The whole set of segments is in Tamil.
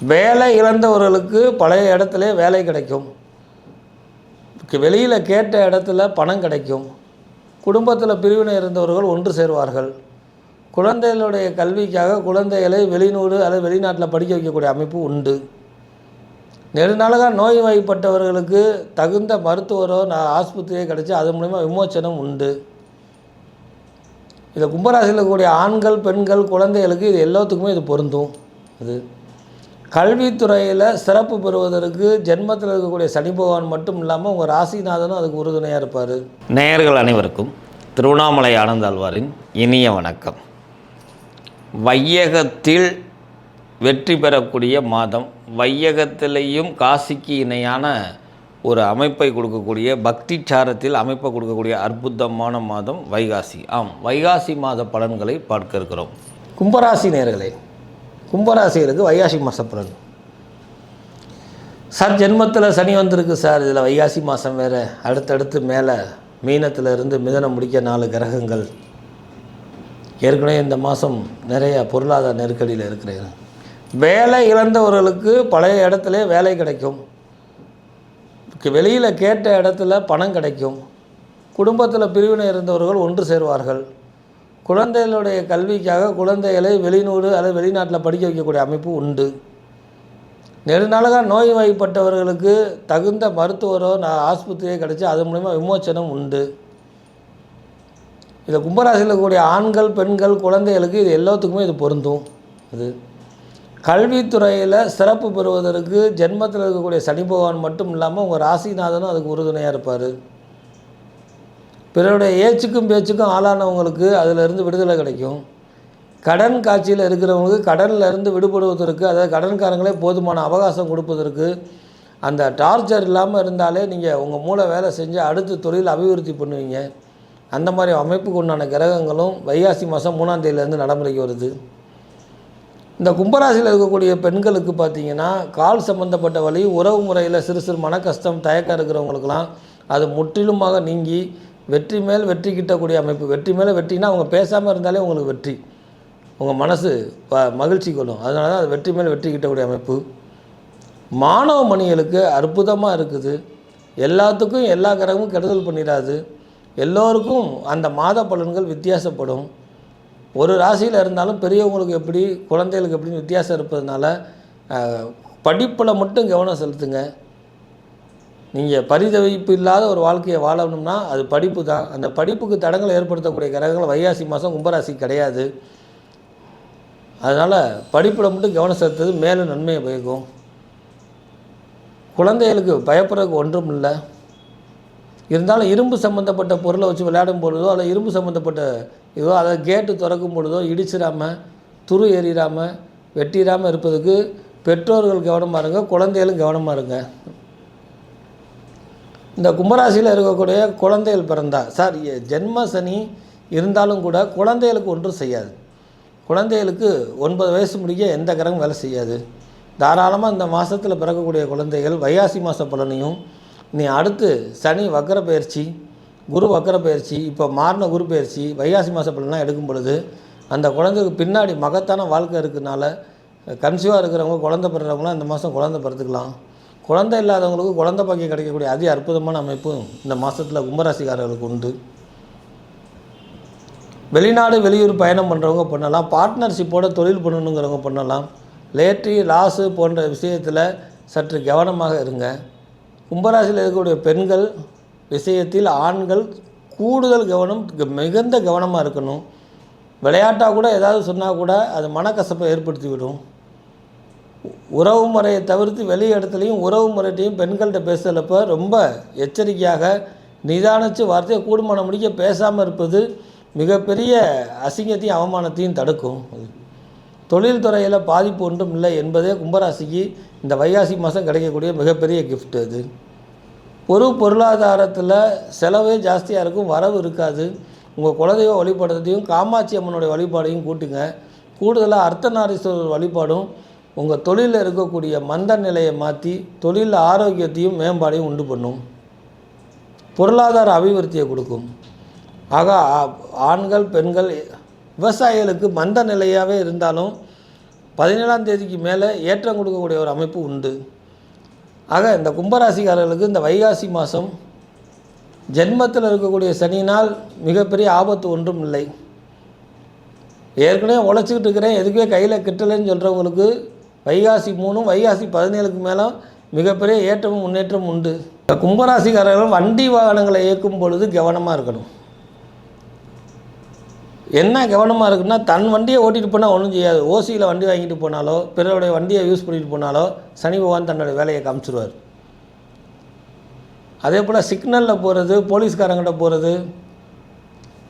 வேலை இழந்தவர்களுக்கு பழைய இடத்துல வேலை கிடைக்கும். வெளியில் கேட்ட இடத்துல பணம் கிடைக்கும். குடும்பத்தில் பிரிவினை இருந்தவர்கள் ஒன்று சேருவார்கள். குழந்தைகளுடைய கல்விக்காக குழந்தைகளை வெளிநூறு அல்லது வெளிநாட்டில் படிக்க வைக்கக்கூடிய அமைப்பு உண்டு. நெடுநாளாக நோய் வாய்ப்பட்டவர்களுக்கு தகுந்த மருத்துவரோ நான் ஆஸ்பத்திரியோ கிடச்சி அது மூலிமா விமோச்சனம் உண்டு. இதை கும்பராசியில் இருக்கக்கூடிய ஆண்கள் பெண்கள் குழந்தைகளுக்கு இது எல்லாத்துக்குமே இது பொருந்தும். இது கல்வித்துறையில் சிறப்பு பெறுவதற்கு ஜென்மத்தில் இருக்கக்கூடிய சனி பகவான் மட்டும் இல்லாமல் உங்கள் ராசிநாதனும் அதுக்கு உறுதுணையாக இருப்பார். நேயர்கள் அனைவருக்கும் திருவண்ணாமலை ஆனந்தாழ்வாரின் இனிய வணக்கம். வையகத்தில் வெற்றி பெறக்கூடிய மாதம் வையகத்திலேயும் காசிக்கு இணையான ஒரு அமைப்பை கொடுக்கக்கூடிய பக்தி சாரத்தில் அமைப்பை கொடுக்கக்கூடிய அற்புதமான மாதம் வைகாசி. ஆம் வைகாசி மாத பலன்களை பார்க்க இருக்கிறோம். கும்பராசி நேர்களே கும்பராசிகளுக்கு வைகாசி மாதம் பிறகு. சார் ஜென்மத்தில் சனி வந்திருக்கு சார். இதில் வைகாசி மாதம் வேறு. அடுத்தடுத்து மேலே மீனத்தில் இருந்து மிதனம் முடிக்க நாலு கிரகங்கள். ஏற்கனவே இந்த மாதம் நிறைய பொருளாதார நெருக்கடியில் இருக்கிறேன் வேலை இழந்தவர்களுக்கு பழைய இடத்துல வேலை கிடைக்கும். வெளியில் கேட்ட இடத்துல பணம் கிடைக்கும். குடும்பத்தில் பிரிவினை இருந்தவர்கள் ஒன்று சேருவார்கள். குழந்தைகளுடைய கல்விக்காக குழந்தைகளை வெளிநூறு அல்லது வெளிநாட்டில் படிக்க வைக்கக்கூடிய அமைப்பு உண்டு. நெடுநாளாக நோய் வாய்ப்பட்டவர்களுக்கு தகுந்த மருத்துவரோ நான் ஆஸ்பத்திரியோ கிடைச்சி அது மூலிமா விமோச்சனம் உண்டு. இதில் கும்பராசியில் இருக்கக்கூடிய ஆண்கள் பெண்கள் குழந்தைகளுக்கு இது எல்லாத்துக்குமே இது பொருந்தும். இது கல்வித்துறையில் சிறப்பு பெறுவதற்கு ஜென்மத்தில் இருக்கக்கூடிய சனி பகவான் மட்டும் இல்லாமல் உங்கள் ராசிநாதனும் அதுக்கு உறுதுணையாக இருப்பார். பிறருடைய ஏச்சுக்கும் பேச்சுக்கும் ஆளானவங்களுக்கு அதிலிருந்து விடுதலை கிடைக்கும். கடன் காட்சியில் இருக்கிறவங்களுக்கு கடனில் இருந்து விடுபடுவதற்கு அதாவது கடன்காரங்களே போதுமான அவகாசம் கொடுப்பதற்கு அந்த டார்ச்சர் இல்லாமல் இருந்தாலே நீங்கள் உங்கள் மூளை வேலை செஞ்சு அடுத்து தொழில் அபிவிருத்தி பண்ணுவீங்க. அந்த மாதிரி அமைப்புக்கு உண்டான கிரகங்களும் வைகாசி மாதம் மூணாம் தேதியிலேருந்து நடைமுறைக்கு வருது. இந்த கும்பராசியில் இருக்கக்கூடிய பெண்களுக்கு பார்த்தீங்கன்னா கால் சம்பந்தப்பட்ட வழி உறவு முறையில் சிறு சிறு மன கஷ்டம் தயக்கம் இருக்கிறவங்களுக்கெல்லாம் அது முற்றிலுமாக நீங்கி வெற்றி மேல் வெற்றி கிட்டக்கூடிய அமைப்பு. வெற்றி மேலே வெற்றினா அவங்க பேசாமல் இருந்தாலே உங்களுக்கு வெற்றி. உங்கள் மனசு ப மகிழ்ச்சி கொள்ளும். அதனால தான் அது வெற்றி மேல் வெற்றி கிட்டக்கூடிய அமைப்பு. மாணவ மணிகளுக்கு அற்புதமாக இருக்குது. எல்லாத்துக்கும் எல்லா கிரகமும் கெடுதல் பண்ணிடாது. எல்லோருக்கும் அந்த மாத பலன்கள் வித்தியாசப்படும். ஒரு ராசியில் இருந்தாலும் பெரியவங்களுக்கு எப்படி குழந்தைகளுக்கு எப்படின்னு வித்தியாசம் இருப்பதுனால படிப்பில் மட்டும் கவனம் செலுத்துங்க. நீங்கள் பரிதவிப்பு இல்லாத ஒரு வாழ்க்கையை வாழணும்னா அது படிப்பு தான் அந்த படிப்புக்கு தடங்களை ஏற்படுத்தக்கூடிய கிரகங்கள் வைகாசி மாதம் கும்பராசி கிடையாது. அதனால் படிப்பில் மட்டும் கவனம் செலுத்துறது மேலும் நன்மையை பயக்கும் குழந்தைகளுக்கு பயப்படுறதுக்கு ஒன்றும் இல்லை. இருந்தாலும் இரும்பு சம்மந்தப்பட்ட பொருளை வச்சு விளையாடும் பொழுதோ அல்லது இரும்பு சம்மந்தப்பட்ட இதோ அதை கேட்டு திறக்கும் பொழுதோ இடிச்சிடாமல் துரு எறிடாமல் வெட்டிடாமல் இருப்பதுக்கு பெற்றோர்கள் கவனமாக இருங்க குழந்தைகளும் கவனமாக இருங்க. இந்த கும்பராசியில் இருக்கக்கூடிய குழந்தைகள் பிறந்தா சார் எ- ஜென்ம சனி இருந்தாலும் கூட குழந்தைகளுக்கு ஒன்றும் செய்யாது. குழந்தைகளுக்கு ஒன்பது வயசு முடிய எந்த கிரகம் வேலை செய்யாது. தாராளமாக இந்த மாதத்தில் பிறக்கக்கூடிய குழந்தைகள் வைகாசி மாத பலனையும் நீ அடுத்து சனி வக்கர பயிற்சி குரு வக்கர பயிற்சி இப்போ மாறின குரு பயிற்சி வைகாசி மாத பலனாக எடுக்கும் பொழுது அந்த குழந்தைக்கு பின்னாடி மகத்தான வாழ்க்கை இருக்கிறதுனால கன்சீவாக இருக்கிறவங்க குழந்தை பிறகுறவங்களாம் இந்த மாதம் குழந்தை பிறத்துக்கலாம் குழந்தை இல்லாதவங்களுக்கு குழந்தை பாக்கியம் கிடைக்கக்கூடிய அதி அற்புதமான அமைப்பு இந்த மாதத்தில் கும்பராசிக்காரர்களுக்கு உண்டு. வெளிநாடு வெளியூர் பயணம் பண்ணுறவங்க பண்ணலாம். பார்ட்னர்ஷிப்போட தொழில் பண்ணணுங்கிறவங்க பண்ணலாம். லேட்ரி லாஸு போன்ற விஷயத்தில் சற்று கவனமாக இருங்க. கும்பராசியில் இருக்கக்கூடிய பெண்கள் விஷயத்தில் ஆண்கள் கூடுதல் கவனம் மிகுந்த கவனமாக இருக்கணும். விளையாட்டாக கூட ஏதாவது சொன்னால் கூட அது மனக்கசப்பை ஏற்படுத்தி விடும் உறவு முறையை தவிர்த்து வெளி இடத்துலையும் உறவு முறையிட்டையும் பெண்கள்கிட்ட பேசுகிறப்ப ரொம்ப எச்சரிக்கையாக நிதானித்து வார்த்தையை கூடுமான முடிக்க பேசாமல் இருப்பது மிகப்பெரிய அசிங்கத்தையும் அவமானத்தையும் தடுக்கும். தொழில் துறையில் பாதிப்பு ஒன்றும் இல்லை என்பதே கும்பராசிக்கு இந்த வைகாசி மாதம் கிடைக்கக்கூடிய மிகப்பெரிய கிஃப்ட் அது. பொரு பொருளாதாரத்தில் செலவே ஜாஸ்தியாக இருக்கும் வரவு இருக்காது. உங்கள் குலதெய்வ வழிபடுறதையும் காமாட்சி அம்மனுடைய வழிபாடையும் கூட்டுங்க. கூடுதலாக அர்த்தநாரீஸ்வரர் வழிபாடும் உங்கள் தொழிலில் இருக்கக்கூடிய மந்த நிலையை மாற்றி தொழில் ஆரோக்கியத்தையும் மேம்பாடையும் உண்டு பண்ணும். பொருளாதார அபிவிருத்தியை கொடுக்கும். ஆக ஆண்கள் பெண்கள் விவசாயிகளுக்கு மந்த நிலையாகவே இருந்தாலும் பதினேழாம் தேதிக்கு மேலே ஏற்றம் கொடுக்கக்கூடிய ஒரு அமைப்பு உண்டு. ஆக இந்த கும்பராசிக்காரர்களுக்கு இந்த வைகாசி மாதம் ஜென்மத்தில் இருக்கக்கூடிய சனியினால் மிகப்பெரிய ஆபத்து ஒன்றும் இல்லை. ஏற்கனவே உழைச்சிக்கிட்டு இருக்கிறேன் எதுக்குமே கையில் கிட்டலைன்னு சொல்கிறவங்களுக்கு வைகாசி மூணும் வைகாசி பதினேழுக்கு மேலே மிகப்பெரிய ஏற்றமும் முன்னேற்றமும் உண்டு. இந்த கும்பராசிக்காரர்கள் வண்டி வாகனங்களை இயக்கும் பொழுது கவனமாக இருக்கணும். என்ன கவனமாக இருக்குன்னா தன் வண்டியை ஓட்டிகிட்டு போனால் ஒன்றும் செய்யாது. ஓசியில் வண்டி வாங்கிட்டு போனாலோ பிறருடைய வண்டியை யூஸ் பண்ணிட்டு போனாலோ சனி பகவான் தன்னோட வேலையை காமிச்சிருவார். அதே போல் சிக்னலில் போகிறது போலீஸ்காரங்கிட்ட போகிறது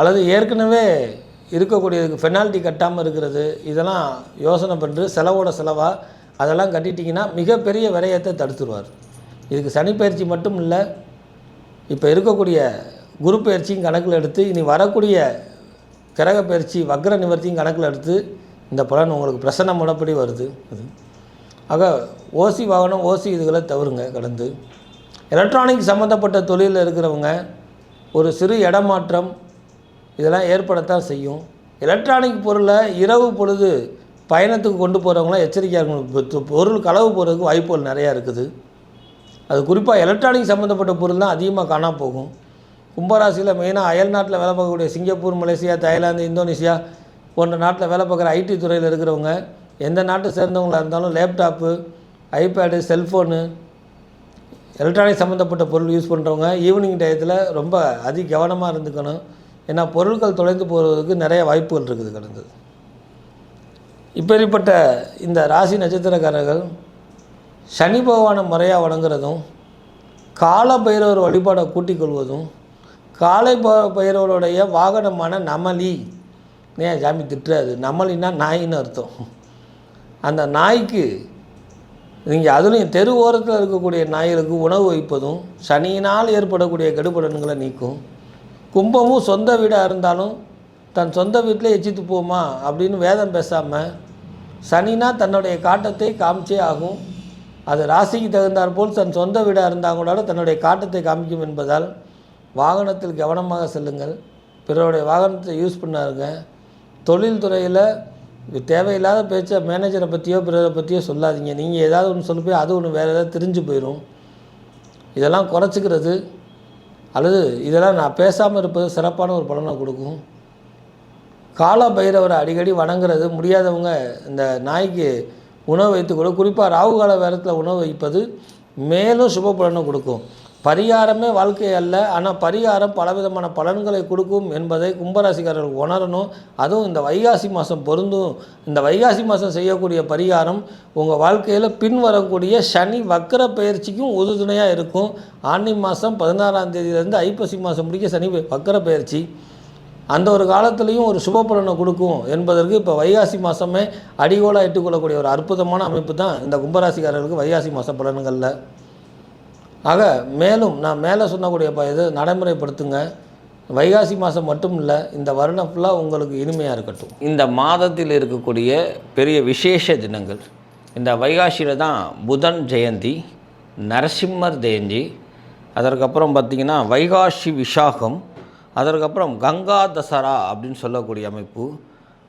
அல்லது ஏற்கனவே இருக்கக்கூடியதுக்கு பெனால்ட்டி கட்டாமல் இருக்கிறது இதெல்லாம் யோசனை பண்ணுறது செலவோட செலவாக அதெல்லாம் கட்டிட்டிங்கன்னா மிகப்பெரிய விரயத்தை தடுத்துருவார். இதுக்கு சனிப்பயிற்சி மட்டும் இல்லை இப்போ இருக்கக்கூடிய குரு பயிற்சியும் கணக்கில் எடுத்து இனி வரக்கூடிய கிரக பயிற்சி வக்ர நிவர்த்தியும் கணக்கில் எடுத்து இந்த பலன் உங்களுக்கு பிரசன்ன முடப்படி வருது. அது. ஆக ஓசி வாகனம் ஓசி இதுகளை தவறுங்க கடந்து. எலக்ட்ரானிக் சம்மந்தப்பட்ட தொழிலில் இருக்கிறவங்க ஒரு சிறு இடமாற்றம் இதெல்லாம் ஏற்படத்தான் செய்யும். எலக்ட்ரானிக் பொருளை இரவு பொழுது பயணத்துக்கு கொண்டு போகிறவங்களாம் எச்சரிக்கையாக இருக்கணும். பொருள் களவு போகிறதுக்கு வாய்ப்புகள் நிறையா இருக்குது. அது குறிப்பாக எலக்ட்ரானிக் சம்மந்தப்பட்ட பொருள் தான் அதிகமாக காணாம போகும். கும்பராசியில் மெயினாக அயல் நாட்டில் வேலை பார்க்கக்கூடிய சிங்கப்பூர் மலேசியா தாய்லாந்து இந்தோனேஷியா போன்ற நாட்டில் வேலை பார்க்குற ஐடி துறையில் இருக்கிறவங்க எந்த நாட்டை சேர்ந்தவங்களா இருந்தாலும் லேப்டாப்பு ஐபேடு செல்ஃபோனு எலக்ட்ரானிக் சம்மந்தப்பட்ட பொருள் யூஸ் பண்ணுறவங்க ஈவினிங் டயத்தில் ரொம்ப அதி கவனமாக இருந்துக்கணும். ஏன்னா பொருட்கள் தொலைந்து போகிறதுக்கு நிறைய வாய்ப்புகள் இருக்குது கடந்தது இப்பேற்பட்ட இந்த ராசி நட்சத்திரக்காரர்கள் சனி பகவானை முறையாக வணங்குறதும் கால பைரவர் வழிபாடை கூட்டிக் கொள்வதும் காலை ப- பைரவருடைய வாகனமான நமலி ஏன் சாமி திட்டுறாது நமலின்னா நாயின்னு அர்த்தம். அந்த நாய்க்கு நீங்கள் அதுலேயும் தெரு ஓரத்தில் இருக்கக்கூடிய நாய்களுக்கு உணவு வைப்பதும் சனியினால் ஏற்படக்கூடிய கெடுபடன்களை நீக்கும். கும்பமும் சொந்த வீடாக இருந்தாலும் தன் சொந்த வீட்டிலே எச்சித்து போமா அப்படின்னு வேதம் பேசாமல் சனினா தன்னுடைய காட்டத்தை காமிச்சே ஆகும். அது ராசிக்கு தகுந்தாற்போல் தன் சொந்த வீடாக இருந்தால் கூட தன்னுடைய காட்டத்தை காமிக்கும் என்பதால் வாகனத்தில் கவனமாக செல்லுங்கள். பிறருடைய வாகனத்தை யூஸ் பண்ணாருங்க. தொழில் துறையில் தேவையில்லாத பேச்சை மேனேஜரை பற்றியோ பிறரை பற்றியோ சொல்லாதீங்க. நீங்கள் ஏதாவது ஒன்று சொல்லி போய் அது ஒன்று வேறு ஏதாவது தெரிஞ்சு போயிடும் இதெல்லாம் குறைச்சிக்கிறது. அல்லது இதெல்லாம் நான் பேசாமல் இருப்பது சிறப்பான ஒரு பலனை கொடுக்கும். கால பைரவரை அடிக்கடி வணங்குறது முடியாதவங்க இந்த நாய்க்கு உணவு வைத்து கூட குறிப்பாக ராகு கால வேரத்தில் உணவு வைப்பது மேலும் சுப பலனை கொடுக்கும். பரிகாரமே வாழ்க்கை அல்ல. ஆனால் பரிகாரம் பலவிதமான பலன்களை கொடுக்கும் என்பதை கும்பராசிக்காரர்கள் உணரணும். அதுவும் இந்த வைகாசி மாதம் பொருந்தும். இந்த வைகாசி மாதம் செய்யக்கூடிய பரிகாரம் உங்கள் வாழ்க்கையில் பின் வரக்கூடிய சனி வக்கர பயிற்சிக்கும் உறுதுணையாக இருக்கும். ஆனி மாதம் பதினாறாம் தேதியிலேருந்து ஐப்பசி மாதம் முடிக்க சனி வக்கர பயிற்சி. அந்த ஒரு காலத்துலேயும் ஒரு சுப பலனை கொடுக்கும் என்பதற்கு இப்போ வைகாசி மாதமே அடிகோலாக இட்டுக்கொள்ளக்கூடிய ஒரு அற்புதமான அமைப்பு தான் இந்த கும்பராசிக்காரர்களுக்கு வைகாசி மாத பலன்களில். ஆக மேலும் நான் மேலே சொன்னக்கூடிய ப இது நடைமுறைப்படுத்துங்க. வைகாசி மாதம் மட்டும் இல்லை இந்த வருடம் ஃபுல்லாக உங்களுக்கு இனிமையாக இருக்கட்டும். இந்த மாதத்தில் இருக்கக்கூடிய பெரிய விசேஷ தினங்கள். இந்த வைகாசியில் தான் புதன் ஜெயந்தி நரசிம்மர் ஜெயந்தி அதற்கப்புறம் பார்த்திங்கன்னா வைகாசி விசாகம் அதற்கப்புறம் கங்கா தசரா அப்படின்னு சொல்லக்கூடிய அமைப்பு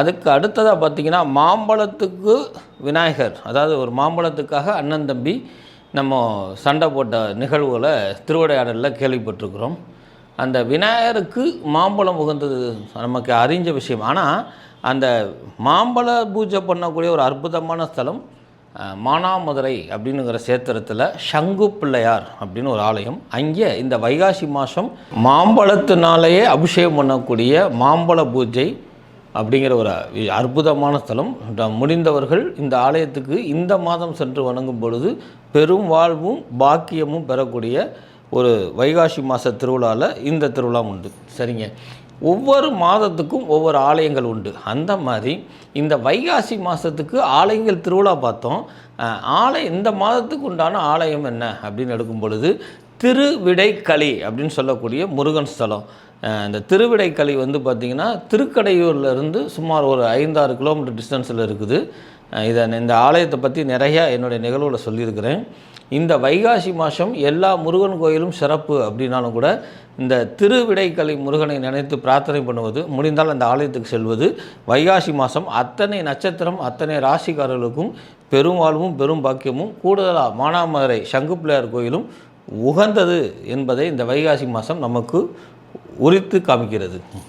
அதுக்கு அடுத்ததாக பார்த்திங்கன்னா மாம்பழத்துக்கு விநாயகர். அதாவது ஒரு மாம்பழத்துக்காக அண்ணன் தம்பி நம்ம சண்டை போட்ட நிகழ்வுகளை திருவிடையாடலில் கேள்விப்பட்டிருக்கிறோம். அந்த விநாயகருக்கு மாம்பழம் உகந்தது நமக்கு அறிஞ்ச விஷயம். ஆனால் அந்த மாம்பழ பூஜை பண்ணக்கூடிய ஒரு அற்புதமான ஸ்தலம் மானாமதுரை அப்படிங்கிற சேத்திரத்தில் சங்கு பிள்ளையார் அப்படின்னு ஒரு ஆலயம். அங்கே இந்த வைகாசி மாதம் மாம்பழத்தினாலேயே அபிஷேகம் பண்ணக்கூடிய மாம்பழ பூஜை அப்படிங்கிற ஒரு அற்புதமான ஸ்தலம். முடிந்தவர்கள் இந்த ஆலயத்துக்கு இந்த மாதம் சென்று வணங்கும் பொழுது பெரும் வாழ்வும் பாக்கியமும் பெறக்கூடிய ஒரு வைகாசி மாத திருவிழாவில் இந்த திருவிழா உண்டு. சரிங்க. ஒவ்வொரு மாதத்துக்கும் ஒவ்வொரு ஆலயங்கள் உண்டு. அந்த மாதிரி இந்த வைகாசி மாதத்துக்கு ஆலயங்கள் திருவிழா பார்த்தோம். ஆலய ஆலயம் இந்த மாதத்துக்கு உண்டான ஆலயம் என்ன? அப்படின்னு எடுக்கும் பொழுது திருவிடைக்களி அப்படின்னு சொல்லக்கூடிய முருகன் ஸ்தலம். இந்த திருவிடைக்களி வந்து பார்த்திங்கன்னா திருக்கடையூர்லேருந்து சுமார் ஒரு ஐந்தாறு கிலோமீட்டர் டிஸ்டன்ஸில் இருக்குது. இதை இந்த ஆலயத்தை பற்றி நிறையா என்னுடைய நிகழ்வில் சொல்லியிருக்கிறேன். இந்த வைகாசி மாதம் எல்லா முருகன் கோயிலும் சிறப்பு அப்படின்னாலும் கூட இந்த திருவிடைக்கலை முருகனை நினைத்து பிரார்த்தனை பண்ணுவது முடிந்தால் அந்த ஆலயத்துக்கு செல்வது வைகாசி மாதம் அத்தனை நட்சத்திரம் அத்தனை ராசிக்காரர்களுக்கும் பெரும் பெரும் பாக்கியமும் கூடுதலாக மானாமதுரை சங்கு பிள்ளையார் கோயிலும் உகந்தது என்பதை இந்த வைகாசி மாதம் நமக்கு உரித்து காமிக்கிறது.